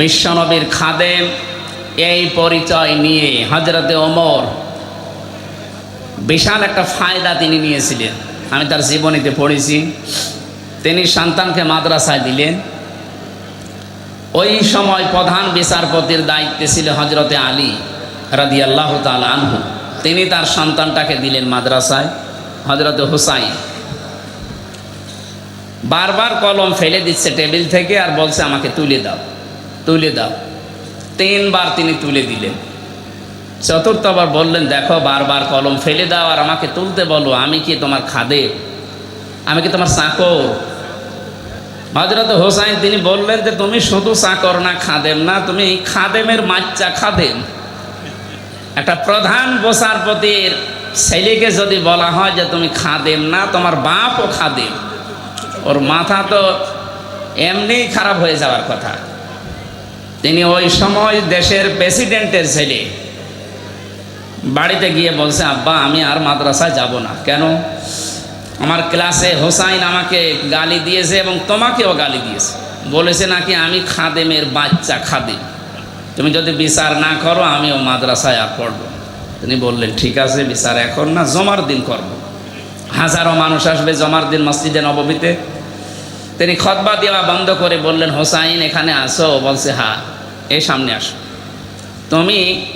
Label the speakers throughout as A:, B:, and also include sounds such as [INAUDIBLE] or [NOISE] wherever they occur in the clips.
A: বিশ্বনবীর খাদেম এই পরিচয় নিয়ে হজরতে ওমর বিশাল একটা ফায়দা তিনি নিয়েছিলেন। আমি তার জীবনীতে পড়েছি। তিনি সন্তানকে মাদ্রাসায় দিলেন। ওই সময় প্রধান বিচারপতির দায়িত্বে ছিল হজরতে আলী রাদি আল্লাহ আনহু। তিনি তার সন্তানটাকে দিলেন মাদ্রাসায় হজরতে হুসাইন। বারবার কলম ফেলে দিচ্ছে টেবিল থেকে আর বলছে, আমাকে তুলে দাও। তুলে দাও। তিনবার তিনি তুলে দিলেন। চতুর্থবার বললেন, দেখো, বারবার কলম ফেলে দাও আর আমাকে তুলতে বলো, আমি কি তোমার খাদে? আমি কি তোমার চাকর? হজরত হোসাইন তিনি বললেন যে, তুমি শুধু চাকর না, খাদেম না, তুমি খাদেমের মাচ্চা খাদেম। একটা প্রধান বিচারপতির ছেলেকে যদি বলা হয় যে, তুমি খাদেম না, তোমার বাপও খাদেম। ওর মাথা তো এমনি খারাপ হয়ে যাওয়ার কথা। তিনি ওই সময় দেশের প্রেসিডেন্টের ছেলে। বাড়িতে গিয়ে বলছে, আব্বা, আমি আর মাদ্রাসায় যাব না। কেন? আমার ক্লাসে হোসাইন আমাকে গালি দিয়েছে এবং তোমাকেও গালি দিয়েছে। বলেছে নাকি আমি খাদেমের বাচ্চা খাদেম তুমি যদি বিচার না করো, আমিও মাদ্রাসায় আর পড়ব তিনি বললেন, ঠিক আছে, বিচার এখন না, জমার দিন করব। হাজারো মানুষ আসবে জমার দিন মসজিদে নবমীতে। তিনি খতবা দেওয়া বন্ধ করে বললেন, হোসাইন, এখানে আসো। বলছে, হা, এ সামনে আসো। তুমি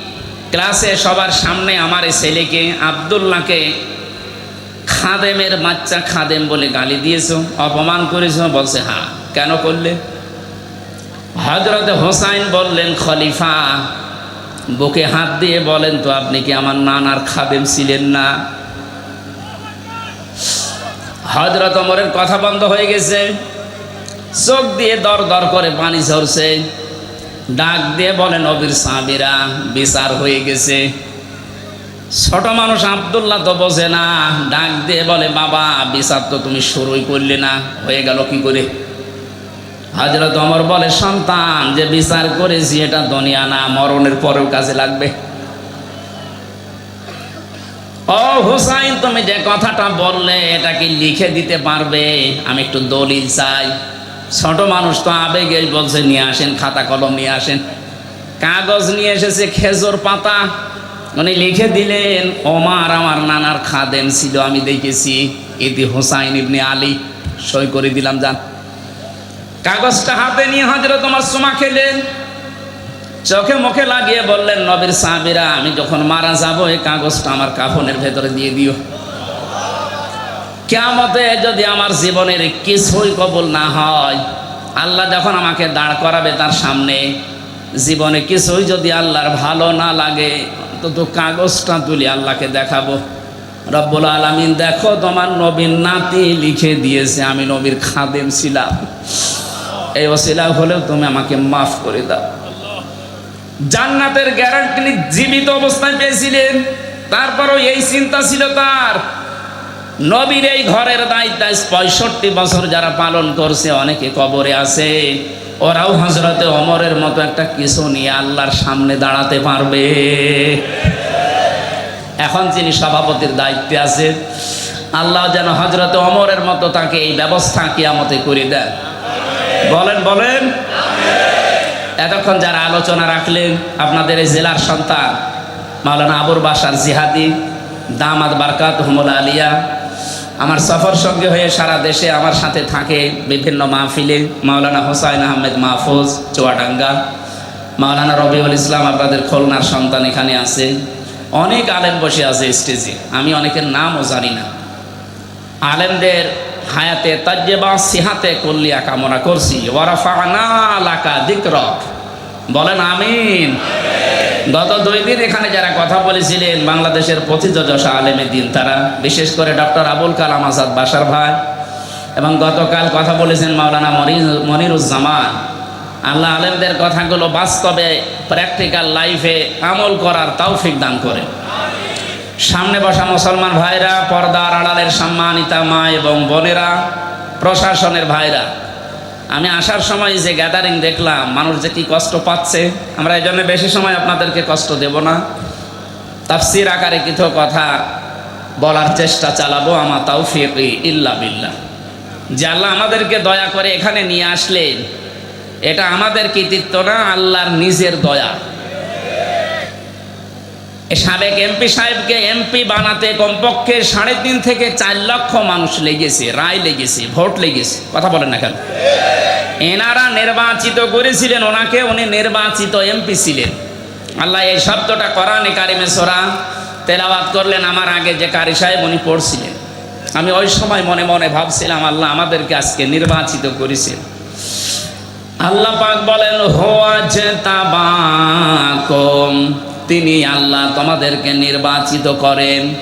A: ক্লাসে সবার সামনে আমার এই ছেলেকে আবদুল্লাহকে খাদেমের বাচ্চা খাদেম বলে গালি দিয়েছ, অপমান করেছ? বলছে, হা, কেন করলে? হজরত হোসাইন বললেন, খলিফা, বুকে হাত দিয়ে বলেন তো, আপনি কি আমার নানার খাদেম ছিলেন না? হজরত অমরের কথা বন্ধ হয়ে গেছে। চোখ দিয়ে দর দর করে পানি ঝরছে। ডাক দিয়ে বলে নবীর সাহাবিরা, বিচার হয়ে গেছে। ছোট মানুষ আবদুল্লাহ তো বোঝে না। ডাক দিয়ে বলে, বাবা, বিচার তো তুমি শুরুই করলে না, হয়ে গেল কি করে? হজরত অমর বলে, সন্তান, যে বিচার করেছি, এটা দুনিয়া না, মরণের পরেও কাজে লাগবে। ও হুসাইন, তুমি যে কথাটা বললে, এটা কি লিখে দিতে পারবে? আমি একটু দলিল চাই। ছোট মানুষ তো আবেগে বলছে, নিয়ে আসেন, খাতা কলম নিয়ে আসেন। কাগজ নিয়ে এসেছে খেজুর পাতা। উনি লিখে দিলেন, ওমার আমার নানার খাদেম ছিল, আমি দেখেছি। ইতি হোসাইন ইবনে আলী সই করে দিলাম, যান। কাগজটা হাতে নিয়ে হাজরে তোমার সোমা খেলেন। চোখে মুখে লাগিয়ে বললেন, নবীর সাহাবিরা, আমি যখন মারা যাব, এই কাগজটা আমার কাফনের ভেতরে দিয়ে দিও। কেমতে যদি আমার জীবনের কিছুই কবুল না হয়, আল্লাহ যখন আমাকে দাঁড় করাবে তার সামনে, জীবনে কিছুই যদি আল্লাহর ভালো না লাগে তো তো কাগজটা তুলি আল্লাহকে দেখাবো। রব্বুল আলমিন, দেখো তোমার নবীর নাতি লিখে দিয়েছে, আমি নবীর খাদেম ছিলাম। এই অসিলা হলেও তুমি আমাকে মাফ করে দাও। জান্নাতের গ্যারান্টি জীবিত অবস্থায় পেয়েছিলেন, তারপরও এই চিন্তা ছিল তার। নবীর এই ঘরের দায়িত্ব পঁয়ষট্টি বছর যারা পালন করছে, অনেকে কবরে আছে। ওরাও হজরতে অমরের মতো একটা কিছু নিয়ে আল্লাহর সামনে দাঁড়াতে পারবে। এখন যিনি সভাপতির দায়িত্বে আছে, আল্লাহ যেন হজরতে অমরের মতো তাকে এই ব্যবস্থা কিয়ামতে করে দেন। বলেন বলেন। এতক্ষণ যারা আলোচনা রাখলেন, আপনাদের এই জেলার সন্তান, মাওলানা আবুর বাসার জিহাদি দামাদ বারকাত হুমুল আলিয়া আমার সফর সঙ্গে হয়ে সারা দেশে আমার সাথে থাকে বিভিন্ন মাহফিলে, মাওলানা হোসাইন আহমেদ মাহফুজ, চুয়াডাঙ্গা, মাওলানা রবিউল ইসলাম আপনাদের খুলনার সন্তান এখানে আছে। অনেক আলেম বসে আছে স্টেজে আমি অনেকের নামও জানি না। আলেমদের হায়াতে, তাজ্জেবা, সিহাতে, কল্লিয়া কামনা করছি। ওয়ারাফানা লাকা দিকরক। বলেন আমিন। গত দুই দিন এখানে যারা কথা বলেছিলেন বাংলাদেশের পথিতযশা আলেমে দিন, তারা, বিশেষ করে ডক্টর আবুল কালাম আজাদ বাসার ভাই, এবং গতকাল কথা বলেছেন মাওলানা মনির মনিরুজ্জামান, আল্লাহ আলেমদের কথাগুলো বাস্তবে প্র্যাকটিক্যাল লাইফে আমল করার তৌফিক দান করে সামনে বসা মুসলমান ভাইরা, পর্দার আড়ালের সম্মানিতা মা এবং বোনেরা, প্রশাসনের ভাইরা আমি আসার সময় যে গ্যাদারিং দেখলাম, মানুষ যে কি কষ্ট পাচ্ছে, আমরা এই জন্য বেশি সময় আপনাদেরকে কষ্ট দেব না। তাফসির আকারে কিছু কথা বলার চেষ্টা চালাবো আমার তৌফিক ইল্লা বিল্লা যে আল্লাহ আমাদেরকে দয়া করে এখানে নিয়ে আসলেন, এটা আমাদের কৃতিত্ব না, আল্লাহর নিজের দয়া। সাবেক এমপি সাহেবকে এমপি বানাতে কমপক্ষে সাড়ে তিন থেকে চার লক্ষ মানুষ লেগেছে, রায় লেগেছে, ভোট লেগেছে। কথা বলেন না কেন? এনারা নির্বাচিত করেছিলেন, ওনাকে উনি নির্বাচিত এমপি ছিলেন। আল্লাহ এই শব্দটা কোরআনে কারিমে সোরা তেলাওয়াত করলেন, আমার আগে যে কারি সাহেব উনি পড়ছিলেন। আমি ওই সময় মনে মনে ভাবছিলাম, আল্লাহ আমাদেরকে আজকে নির্বাচিত করেছেন। আল্লাহ পাক বলেন, হোয়া যে তাবাকম তিনি আল্লাহ তোমাদেরকে নির্বাচিত করেন।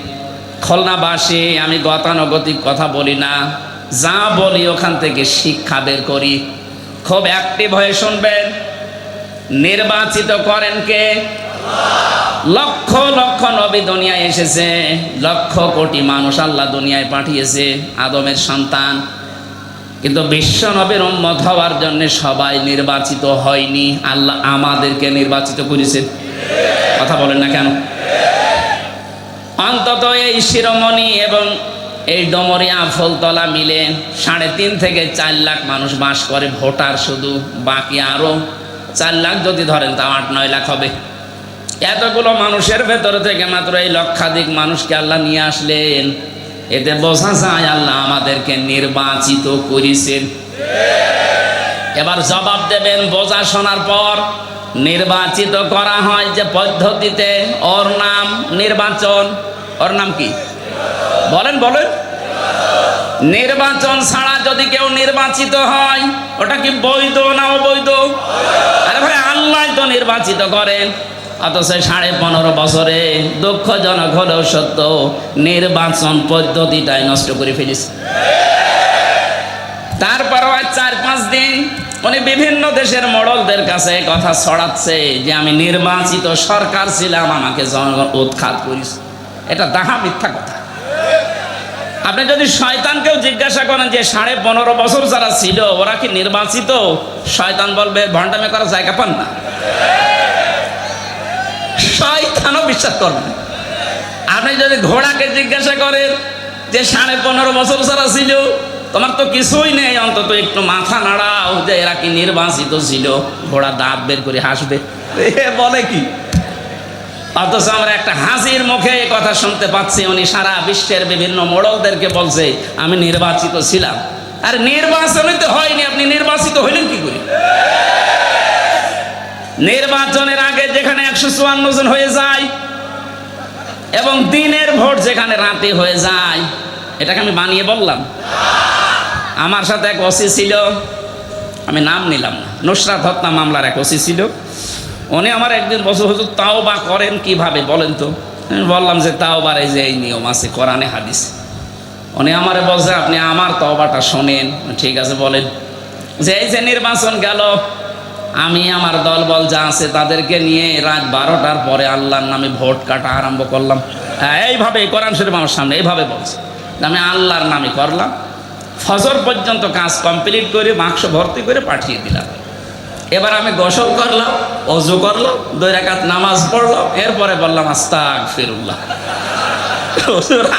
A: খুলনাবাসী, আমি গতানুগতিক কথা বলি না। যা বলি ওখান থেকে শিক্ষা বের করি। খুব অ্যাক্টিভ হয়ে শুনবেন। নির্বাচিত করেন কে? লক্ষ লক্ষ নবী দুনিয়ায় এসেছে। লক্ষ কোটি মানুষ আল্লাহ দুনিয়ায় পাঠিয়েছে, আদমের সন্তান। কিন্তু বিশ্ব নবীর উম্মত হওয়ার জন্য সবাই নির্বাচিত হয়নি। আল্লাহ আমাদেরকে নির্বাচিত করেছেন কথা বলেন না কেন? অন্তত এই শিরোমণি এবং এই ডমরিয়া ফুলতলা মিলে সাড়ে তিন থেকে চার লাখ মানুষ বাস করে, ভোটার শুধু, বাকি আরও চার লাখ যদি ধরেন, তাও আট নয় লাখ হবে। এতগুলো মানুষের ভেতর থেকে মাত্র এই লক্ষাধিক মানুষকে আল্লাহ নিয়ে আসলেন। এতে বোঝা যায় আল্লাহ আমাদেরকে নির্বাচিত করেছেন। এবার জবাব দেবেন বোঝা শোনার পর নির্বাচিত করা হয় যে পদ্ধতিতে ওর নাম নির্বাচন। ওর নাম কি? বলেন বলেন। নির্বাচন ছাড়া যদি কেউ নির্বাচিত হয়, ওটা কি বৈধ না অবৈধ? আরে ভাই, আল্লাহ তো নির্বাচিত করেন। অথচ সাড়ে পনেরো বছরে দুঃখজনক হলেও সত্য, নির্বাচন পদ্ধতিটাই নষ্ট করে ফেলেছে। তারপর চার পাঁচ দিন উনি বিভিন্ন দেশের মডলদের কাছে কথা ছড়াচ্ছে যে আমি নির্বাচিত সরকার ছিলাম, আমাকে জনগণ উৎখাত করিস। এটা দাহা মিথ্যা কথা। আপনি যদি শয়তানকেও জিজ্ঞাসা করেন যে সাড়ে পনেরো বছর যারা ছিল, ওরা কি নির্বাচিত? শয়তান বলবে, ভণ্ডামে করার জায়গা পান না। শয়তানও বিশ্বাস করবে না। আপনি যদি ঘোড়াকে জিজ্ঞাসা করেন যে সাড়ে পনেরো বছর যারা ছিল তোমার তো কিছুই নেই অন্তত একটু মাথা নাড়াও যে এরা কি নির্বাচিত ছিল। ঘোড়া দাঁত বের করে হাসবে। এ বলে কি? অথচ আমরা একটা হাসির মুখে এই কথা শুনতে পাচ্ছি উনি সারা বিশ্বের বিভিন্ন মোড়লদেরকে বলছে আমি নির্বাচিত ছিলাম। আর নির্বাচনে তো হয়নি আপনি নির্বাচিত হইলেন কি করে? নির্বাচনের আগে যেখানে একশো চুয়ান্ন জন হয়ে যায় এবং দিনের ভোট যেখানে রাতে হয়ে যায় এটাকে আমি বানিয়ে বললাম। আমার সাথে এক ওসি ছিল। আমি নাম নিলাম না। নুসরাত হত্যা মামলার এক ওসি ছিল। উনি আমার একদিন বছর হুজুর তাও বা করেন কীভাবে বলেন তো? আমি বললাম যে তাও বার এই যে এই নিয়ম আছে কোরআনে হাদিস। উনি আমারে বলছে আপনি আমার তওবাটা শোনেন। ঠিক আছে বলেন। যে এই যে নির্বাচন গেল আমি আমার দল বল যা আছে তাদেরকে নিয়ে রাত বারোটার পরে আল্লাহর নামে ভোট কাটা আরম্ভ করলাম। হ্যাঁ, এইভাবে কোরআন শরীফ আমার সামনে এইভাবে বলছে। আমি আল্লাহর নামে করলাম। ফজর পর্যন্ত কাজ কমপ্লিট করে বাক্স ভর্তি করে পাঠিয়ে দিলাম। এবার আমি গোসল করলাম, অজু করলাম, দুই রাকাত নামাজ পড়লাম, এরপরে বললাম আস্তাক ফিরুল্লাহ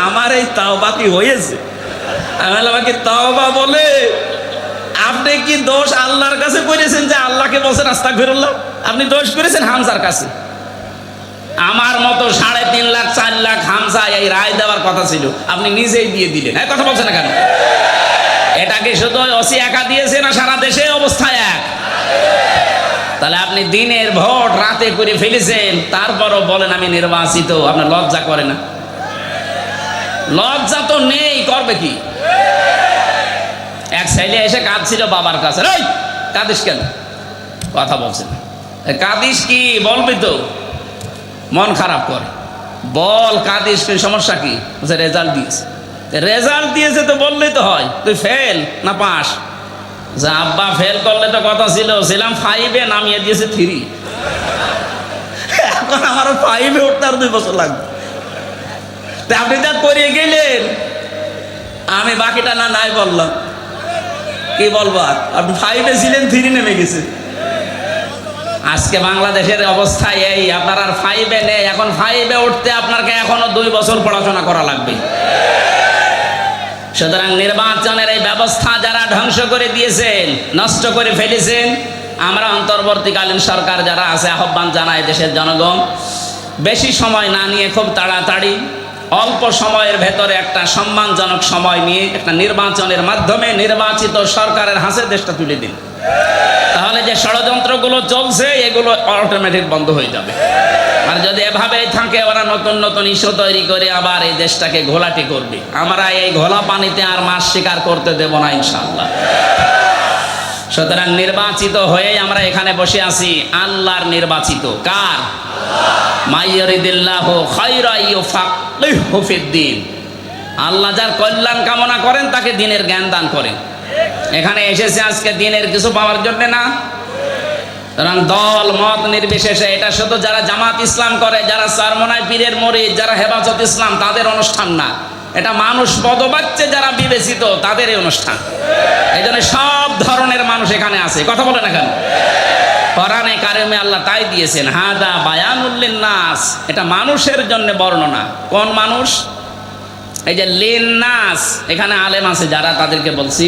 A: আমার এই তাওবা কি হয়েছে? আমি বললাম কি তাওবা বলে, আপনি কি দোষ আল্লাহর কাছে করেছেন যে আল্লাহকে বলছেন আস্তাক ফিরুল্লাহ আপনি দোষ করেছেন হামসার কাছে। আমার মতো সাড়ে তিন লাখ চার এই রায় দেওয়ার কথা ছিল। আপনি নিজেই দিয়ে দিলেন। হ্যাঁ কথা বলছেন কেন? এটাকে শুধু অসি একা দিয়েছে না, সারা দেশে অবস্থা এক? তাহলে আপনি দিনের ভোট রাতে করে ফেলেছেন, তারপরও বলেন আমি নির্বাচিত, আপনার লজ্জা করে না। লজ্জা তো নেই, করবে কি? এক ছেলে এসে কাঁদছিল বাবার কাছে। এই, কাঁদিস কেন? কথা বলছেন। কাঁদিস কি? বলবি তো। মন খারাপ করে। বল, কাঁদিস কি সমস্যা কি? রেজাল্ট দিয়েছে। রেজাল্ট দিয়েছে তো বললেই তো হয়। তুই ফেল না পাস যে আব্বা ফেল করলে তো কথা ছিল। ছিলাম ফাইভে নামিয়ে দিয়েছে থ্রি এখন আমার ফাইভে উঠতে আর দুই বছর লাগবে। তা আপনি যা করিয়ে গেলেন। আমি বাকিটা না নাই বললাম। কি বলব আর? আপনি ফাইভে ছিলেন থ্রি নেমে গেছে। আজকে বাংলাদেশের অবস্থা এই, আপনার আর ফাইভে নেই। এখন ফাইভে উঠতে আপনাকে এখনও দুই বছর পড়াশোনা করা লাগবে। সুতরাং নির্বাচনের এই ব্যবস্থা যারা ধ্বংস করে দিয়েছেন, নষ্ট করে ফেলেছেন, আমরা অন্তর্বর্তীকালীন সরকার যারা আছে, আহ্বান জানায় দেশের জনগণ, বেশি সময় না নিয়ে খুব তাড়াতাড়ি, অল্প সময়ের ভেতরে একটা সম্মানজনক সময় নিয়ে একটা নির্বাচনের মাধ্যমে নির্বাচিত সরকারের হাতে দেশটা তুলে দিন। তাহলে যে ষড়যন্ত্রগুলো চলছে, এগুলো অটোমেটিক বন্ধ হয়ে যাবে। আর যদি এভাবেই থাকে, ওরা নতুন নতুন ইস্যু তৈরি করে আবার এই দেশটাকে ঘোলাটি করবে। আমরা এই ঘোলা পানিতে আর মাছ শিকার করতে দেব না, ইনশাআল্লাহ। সুতরাং নির্বাচিত হয়ে আমরা এখানে বসে আছি, আল্লাহর নির্বাচিত। কার? আল্লাহ যার কল্যাণ কামনা করেন, তাকে দিনের জ্ঞান দান করেন। এখানে এসেছে আজকে দিনের কিছু পাওয়ার জন্য না। সুতরাং দল, মত নির্বিশেষে এটা শুধু যারা জামাত ইসলাম করে, যারা চারমোনায় পীরের যারা হেফাজত ইসলাম, তাদের অনুষ্ঠান না। এটা মানুষ যারা বিবেচিত এই অনুষ্ঠান। এই জন্য সব ধরনের মানুষ এখানে আছে। কথা বলে না কেন কোরআনে আল্লাহ তাই দিয়েছেন, হাদা বায়ানুল্লিন নাস এটা মানুষের জন্য বর্ণনা। কোন মানুষ? এই যে লিন নাস, এখানে আলেম আছে যারা তাদেরকে বলছি,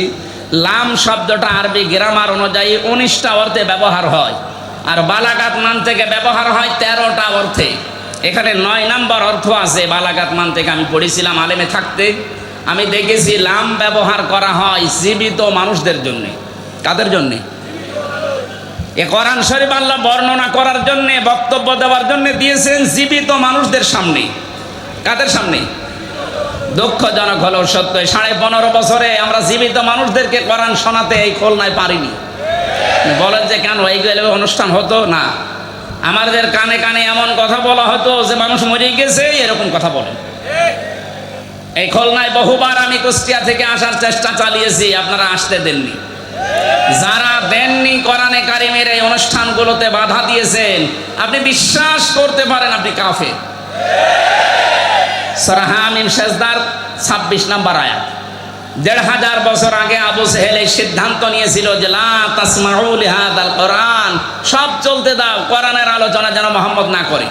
A: লাম শব্দটা আরবি গ্রামার অনুযায়ী উনিশটা অর্থে ব্যবহার হয়, আর বালাগাত মান থেকে ব্যবহার হয় তেরোটা অর্থে। এখানে নয় নাম্বার অর্থ আছে, বালাগাত মান থেকে আমি পড়েছিলাম আলেমে থাকতে। আমি দেখেছি লাম ব্যবহার করা হয় জীবিত মানুষদের জন্যে। কাদের জন্যে? এ কোরআন শরীফ আল্লাহ বর্ণনা করার জন্য, বক্তব্য দেওয়ার জন্য দিয়েছেন জীবিত মানুষদের সামনে। কাদের সামনে? দুঃখজনক হলেও সত্য। সাড়ে পনেরো বছরে আমরা জীবিত মানুষদেরকে কোরআন শোনাতে এই খোলনায় পারিনি। বলেন যে কেন এইগুলো অনুষ্ঠান হতো? না। আমাদের কানে কানে এমন কথা বলা হতো যে মানুষ মরে গেছে, এরকম কথা বলেন। এই খোলনায় বহুবার আমি কুষ্টিয়া থেকে আসার চেষ্টা চালিয়েছি, আপনারা আসতে দেননি। যারা দেননি কোরআনে কারিমের এই অনুষ্ঠানগুলোতে বাধা দিয়েছেন, আপনি বিশ্বাস করতে পারেন আপনি কাফে সরাহামিম শেষদার ছাব্বিশ নাম্বার আয়াত। দেড় হাজার বছর আগে আবু সেহেল এই সিদ্ধান্ত নিয়েছিল যে লা তাসমাউল হাদাল কোরআন, সব চলতে দাও, কোরআনের আলোচনা যেন মোহাম্মদ না করে।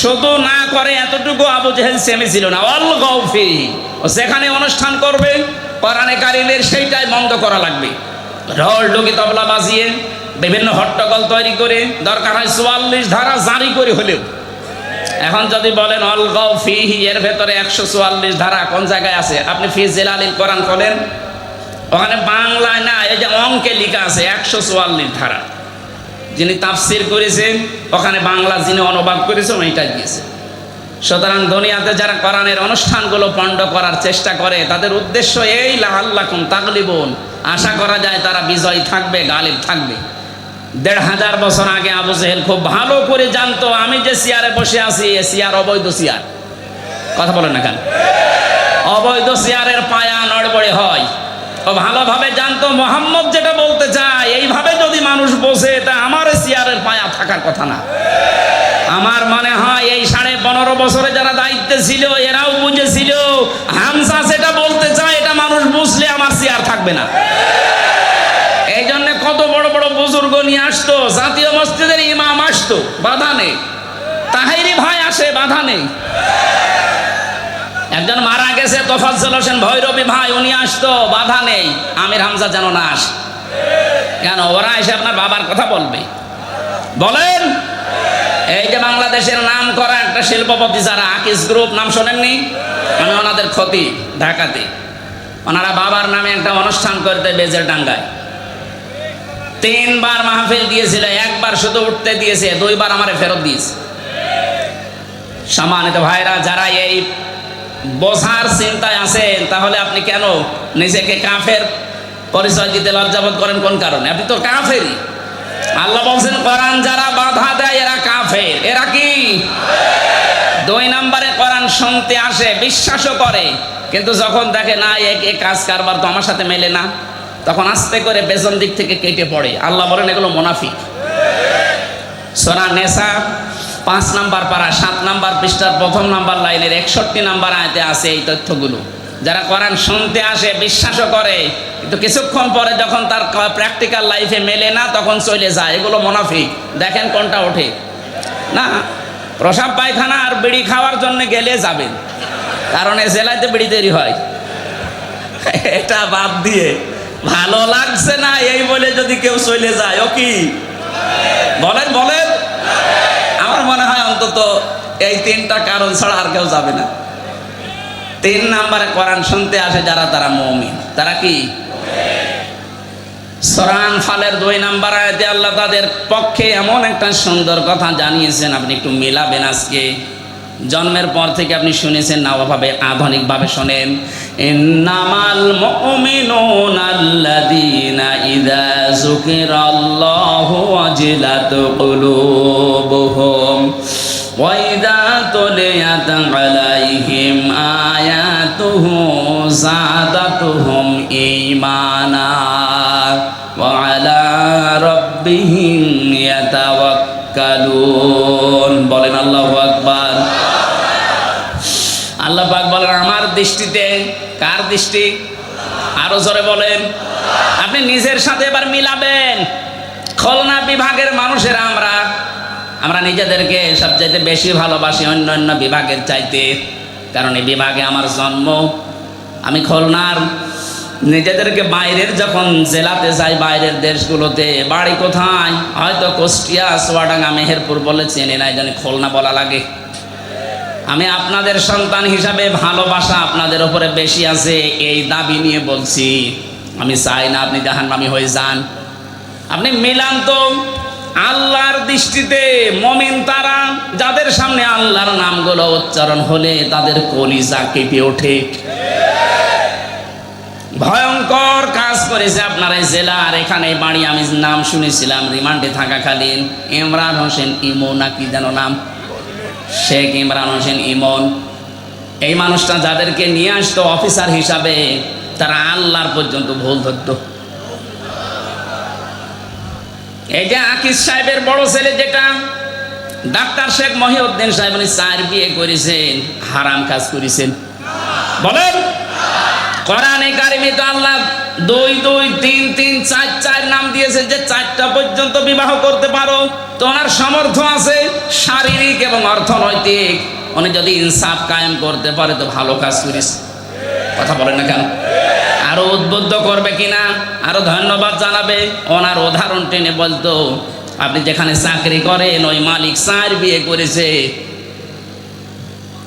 A: শুধু না করে এতটুকু আবু জেহেল সেমেছিল না। অল গৌফি, ও সেখানে অনুষ্ঠান করবে, কোরআনে কারিমের সেইটাই বন্ধ করা লাগবে। ঢোল ডুকি তবলা বাজিয়ে, বিভিন্ন হট্টগোল তৈরি করে, দরকার হয় চুয়াল্লিশ ধারা জারি করে হলেও। এখন যদি বলেন অল গৌ ফিহি এর ভেতরে একশো চুয়াল্লিশ ধারা কোন জায়গায় আছে? আপনি ফি জেলালিল কোরআন খোলেন ওখানে বাংলায় না, এই যে অঙ্কে লেখা আছে, একশো চুয়াল্লিশ ধারা। যিনি তাফসির করেছেন, ওখানে বাংলা যিনি অনুবাদ করেছেন, ওইটাই দিয়েছে সুতরাং দুনিয়াতে যারা কোরআনের অনুষ্ঠানগুলো পণ্ড করার চেষ্টা করে, তাদের উদ্দেশ্য এই লাহাল্লাকুম তাগলিবুন। আশা করা যায় তারা বিজয় থাকবে, গালিব থাকবে। দেড় হাজার বছর আগে আবু জেহেল খুব ভালো করে জানতো, আমি যে চেয়ারে বসে আছি, এ চেয়ার অবৈধ চেয়ার কথা বলেন না কেন? অবৈধ চেয়ারের পায়া নড়বড়ে হয়। ও ভালোভাবে জানতো, মোহাম্মদ যেটা বলতে চায়, এইভাবে যদি মানুষ বসে, তা আমার চেয়ারের পায়া থাকার কথা না। আমার মনে হয় এই সাড়ে পনেরো বছরে যারা দায়িত্বে ছিল, এরাও বুঝেছিল, হামসা সেটা বলতে চায়, এটা মানুষ বুঝলে আমার চেয়ার থাকবে না এই জন্য কত বড় বড় বুজুর্গ নিয়ে আসতো, জাতীয় মসজিদের ইমাম আসতো, বাধা নেই। তাহেরি ভাই আসে, বাধা নেই। একজন মারা গেছে, তোফাজ্জল হোসেন ভৈরবী ভাই, উনি আসতো, বাধা নেই। আমির হামজা যেন না আসে। কেন? ওরা এসে আপনার বাবার কথা বলবে। বলেন? এই যে বাংলাদেশের নাম করা একটা শিল্পপতি যারা, আকিস গ্রুপ, নাম শোনেননি? মানে ওনাদের ক্ষতি ঢাকাতে। ওনারা বাবার নামে একটা অনুষ্ঠান করতে বেজের ডাঙ্গায়। তিনবার মাহফিল দিয়েছিল, একবার শুধু উঠতে দিয়েছে, দুইবার আমারে ফেরত দিয়েছে। সম্মানিত ভাইরা, যারা এই বোঝার চিন্তায় আছেন, তাহলে আপনি কেন নিজেকে কাফের পরিচয় দিতে লজ্জাবোধ করেন? কোন কারণে? আপনি তো কাফেরই। আল্লাহ বলছেন, কোরআন যারা বাধা দেয়, এরা কাফের। এরা কি? দুই নম্বরে কোরআন শুনতে আসে, বিশ্বাসও করে, কিন্তু যখন দেখে, না এক কাজ কারবার তো আমার সাথে মেলে না। তখন আস্তে করে পেছন দিক থেকে কেটে পড়ে। আল্লাহ বলেন, এগুলো মোনাফিক। সোনা নেশা পাঁচ নাম্বার পাড়া সাত নাম্বার পৃষ্ঠার প্রথম নাম্বার লাইনের একষট্টি নাম্বার আয়তে আছে এই তথ্যগুলো। যারা কোরআন শুনতে আসে, বিশ্বাসও করে, কিন্তু কিছুক্ষণ পরে যখন তার প্র্যাকটিক্যাল লাইফে মেলে না, তখন চলে যায়। এগুলো মোনাফিক। দেখেন কোনটা ওঠে। না, প্রসাব পায়খানা আর বিড়ি খাওয়ার জন্য গেলে যাবেন। কারণ এ জেলাতে বিড়ি তৈরি হয়। [LAUGHS] এটা বাদ দিয়ে ভালো লাগছে না, এই বলে যদি কেউ চলে যায়, ও কি? বলেন বলেন। আমার মনে হয় অন্তত এই তিনটা কারণ ছাড়া আর কেউ যাবে না। তিন নাম্বারে কোরআন শুনতে আসে যারা, তারা মৌমিন। তারা কি? সরান ফালের দুই নাম্বার আয়াতে আল্লাহ তাদের পক্ষে এমন একটা সুন্দর কথা জানিয়েছেন, আপনি একটু মিলাবেন আজকে। জন্মের পর থেকে আপনি শুনেছেন না ওভাবে আধুনিকভাবে শোনেন নামাল মুমিনুন আল্লাযীনা ইযা যুকিরাল্লাহু ওয়াজিলাত কুলুবুহুম ওয়া ইযা তুলিয়াত আলাইহিম আয়াতুহু যাদ দৃষ্টিতে, কার দৃষ্টি? আরও জোরে বলেন। আপনি নিজের সাথে এবার মিলাবেন। খুলনা বিভাগের মানুষের আমরা আমরা নিজেদেরকে সবচাইতে বেশি ভালোবাসি অন্য অন্য বিভাগের চাইতে। কারণ এই বিভাগে আমার জন্ম। আমি খুলনার নিজেদেরকে বাইরের যখন জেলাতে যাই, বাইরের দেশগুলোতে, বাড়ি কোথায়? হয়তো কুষ্টিয়া সোয়াডাঙ্গা মেহেরপুর বলে চেনে না জন্য খুলনা বলা লাগে। আমি আপনাদের সন্তান হিসাবে ভালোবাসা আপনাদের উপরে বেশি আছে, এই দাবি নিয়ে বলছি। আমি চাই না আপনি জাহান্নামি হয়ে যান। আপনি মিলান তো আল্লাহর দৃষ্টিতে মমিন তারা, যাদের সামনে আল্লাহর নামগুলো উচ্চারণ হলে তাদের কলিজা কেঁপে ওঠে। ভয়ঙ্কর কাজ করেছে আপনার এই জেলার, এখানে বাড়ি, আমি নাম শুনেছিলাম, রিমান্ডে থাকাকালীন। ইমরান হোসেন ইমো নাকি যেন নাম। শেখ ইমরান হোসেন ইমন। এই মানুষটা যাদেরকে নিয়ে আসতো অফিসার হিসাবে, তারা আল্লাহর পর্যন্ত ভুল ধরতো। এই যে আকিস সাহেবের বড় ছেলে যেটা, ডাক্তার শেখ মহিউদ্দিন সাহেব উনি চার বিয়ে করেছেন, হারাম কাজ করেছেন। বলেন, কোরআনে কারিমে তো আল্লাহ দুই দুই, তিন তিন, চার চার নাম দিয়েছে যে চারটা পর্যন্ত বিবাহ করতে পারো। তো ওনার সামর্থ্য আছে শারীরিক এবং অর্থনৈতিক। উনি যদি ইনসাফ কায়েম করতে পারে তো ভালো কাজ করিস। কথা বলেন না কেন? আরও উদ্বুদ্ধ করবে কিনা? আরও ধন্যবাদ জানাবে। ওনার উদাহরণ টেনে বলতো, আপনি যেখানে চাকরি করেন, ওই মালিক চার বিয়ে করেছে।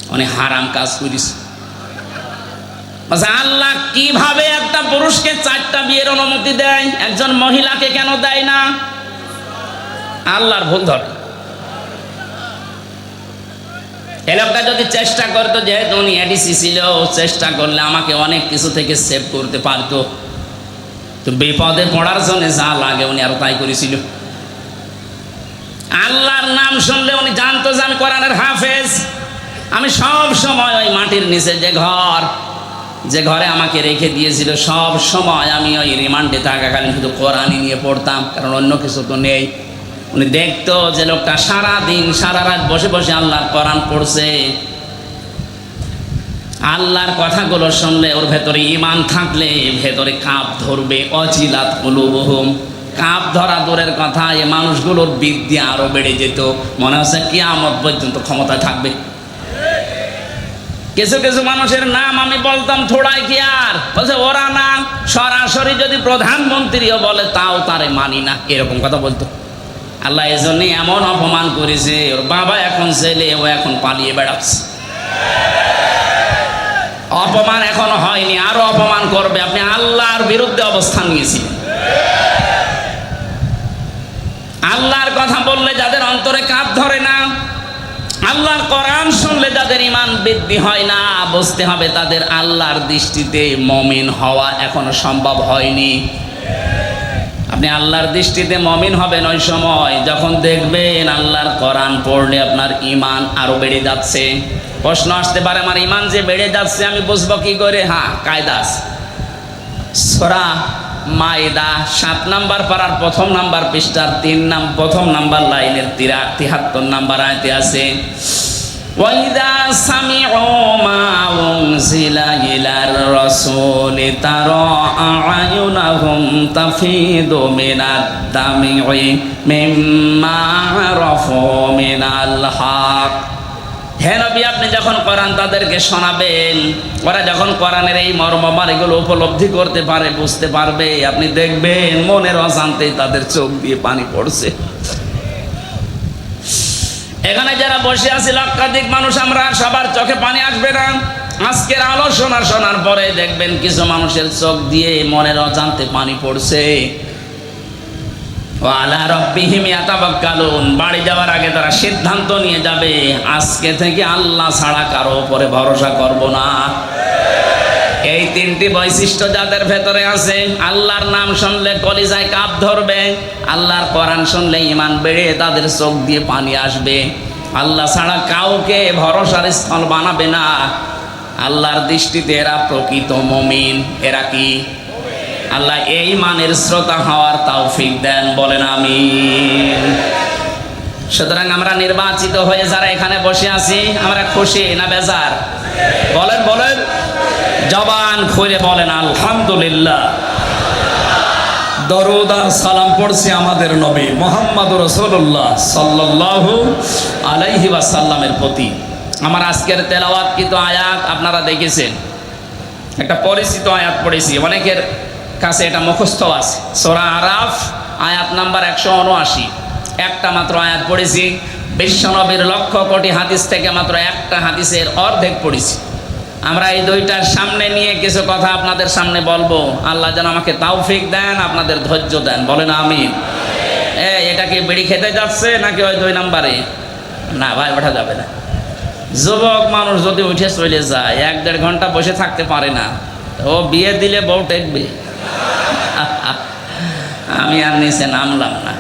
A: উনি হারাম কাজ করিস। আচ্ছা, আল্লাহ কীভাবে একটা পুরুষকে চারটা বিয়ের অনুমতি দেয়? একজন মহিলাকে কেন দেয় না? আল্লাহর ভুল ধরে। এ যদি চেষ্টা করতো যেহেতু উনি এডিসি ছিল চেষ্টা করলে আমাকে অনেক কিছু থেকে সেভ করতে পারতো। তো বিপদে পড়ার জন্য যা লাগে উনি আরও তাই করেছিল। আল্লাহর নাম শুনলে উনি জানতো যে আমি কোরআনের হাফেজ। আমি সব সময় ওই মাটির নিচে যে ঘর যে ঘরে আমাকে রেখে দিয়েছিল, সব সময় আমি ওই রিমান্ডে থাকাকালীন শুধু কোরআনই নিয়ে পড়তাম, কারণ অন্য কিছু তো নেই। উনি দেখতো যে লোকটা সারা দিন সারা রাত বসে বসে আল্লাহর কোরআন পড়ছে। আল্লাহর কথাগুলো শুনলে ওর ভেতরে ইমান থাকলে ভেতরে কাপ ধরবে অচিলাত কুলুবহুম। কাপ ধরা দূরের কথা, এই মানুষগুলোর বিদ্যা আরও বেড়ে যেত। মনে হচ্ছে কি কিয়ামত পর্যন্ত ক্ষমতা থাকবে। কিছু কিছু মানুষের নাম আমি বলতাম থোড়াই কি আর? বলছে, ওরা না সরাসরি যদি প্রধানমন্ত্রীও বলে, তাও তারে মানি না। এরকম কথা বলতো। আল্লাহ এজন্য এমন অপমান করেছে, ওর বাবা এখন ছেলে ও এখন পালিয়ে বেড়াচ্ছে। অপমান এখনও হয়নি, আরও অপমান করবে। আপনি আল্লাহর বিরুদ্ধে অবস্থান নিয়েছিলেন আল্লাহর কথা বললে যাদের অন্তরে কাপ ধরে আল্লাহর কোরআন শুনলে যাদের ইমান বৃদ্ধি হয় না, বুঝতে হবে তাদের আল্লাহর দৃষ্টিতে মমিন হওয়া এখনও সম্ভব হয়নি। আপনি আল্লাহর দৃষ্টিতে মমিন হবেন ওই সময়, যখন দেখবেন আল্লাহর কোরআন পড়লে আপনার ইমান আরও বেড়ে যাচ্ছে। প্রশ্ন আসতে পারে, আমার ইমান যে বেড়ে যাচ্ছে, আমি বুঝব কি করে? হ্যাঁ কায়দাস সোরা মাইদা সাত নাম্বার পাড়ার প্রথম নাম্বার পৃষ্ঠার তিন নাম প্রথম নাম্বার লাইনের তিরা তিহাত্তর নাম্বার আয়তে আছে وَإِذَا سَمِعُوا مَا أُنزِلَ إِلَى الرَّسُولِ تَرَى أَعْيُنَهُمْ تَفِيضُ مِنَ الدَّمْعِ مِمَّا عَرَفُوا مِنَ الْحَقِّ হে নবী, আপনি যখন কোরআন তাদেরকে শোনাবেন, ওরা যখন কোরআনের এই মর্মমার এগুলো উপলব্ধি করতে পারে, বুঝতে পারবে, আপনি দেখবেন মনের অশান্তি তাদের চোখ দিয়ে পানি পড়ছে। এখানে যারা বসে আছি, লক্ষাধিক মানুষ, আমরা সবার চোখে পানি আসবে না। আজকের আলোচনা শোনার পরে দেখবেন কিছু মানুষের চোখ দিয়ে মনের অজান্তে পানি পড়ছে। ওয়ালা রব্বিহিম ইয়াতাবাক্কালুন। বাড়ি যাওয়ার আগে তারা সিদ্ধান্ত নিয়ে যাবে, আজকে থেকে আল্লাহ ছাড়া কারও উপরে ভরসা করব না। এই তিনটি বৈশিষ্ট্য যাদের ভেতরে আছে, আল্লাহর নাম শুনলে কলিজায় কাপ ধরবে, আল্লাহর কোরআন শুনলে ইমান বেড়ে তাদের চোখ দিয়ে পানি আসবে। আল্লাহ ছাড়া কাউকে ভরসার স্থল বানাবে না। আল্লাহর দৃষ্টিতে এরা প্রকৃত মমিন। এরা কি? আল্লাহ এই মানের শ্রোতা হওয়ার তৌফিক দেন, বলেন আমি সুতরাং আমরা নির্বাচিত হয়ে যারা এখানে বসে আছি, আমরা খুশি না বেজার? বলেন বলেন। জবান খুলে বলেন, আলহামদুলিল্লাহ। দরুদ সালাম পড়ছে আমাদের নবী মোহাম্মদ রসুল্লাহ সাল্লাল্লাহু আলাইহি ওয়াসাল্লামের প্রতি। আমার আজকের তেলাওয়াত কিন্তু আয়াত, আপনারা দেখেছেন। একটা পরিচিত আয়াত পড়েছি, অনেকের কাছে এটা মুখস্থ আছে। সোরা আরাফ, আয়াত নাম্বার একশো উনআশি। একটা মাত্র আয়াত পড়েছি। বিশ্বনবীর লক্ষ কোটি হাদিস থেকে মাত্র একটা হাদিসের অর্ধেক পড়েছি। আমরা এই দুইটার সামনে নিয়ে কিছু কথা আপনাদের সামনে বলব। আল্লাহ যেন আমাকে তাওফিক দেন, আপনাদের ধৈর্য দেন। বলেন আমি এ, এটা কি বিড়ি খেতে যাচ্ছে নাকি ওই দুই নাম্বারে? না ভাই, ওঠা যাবে না। যুবক মানুষ যদি উঠে চলে যায়, এক দেড় ঘণ্টা বসে থাকতে পারে না। ও বিয়ে দিলে বউ টেকবে। আমি আর নিচে নামলাম না।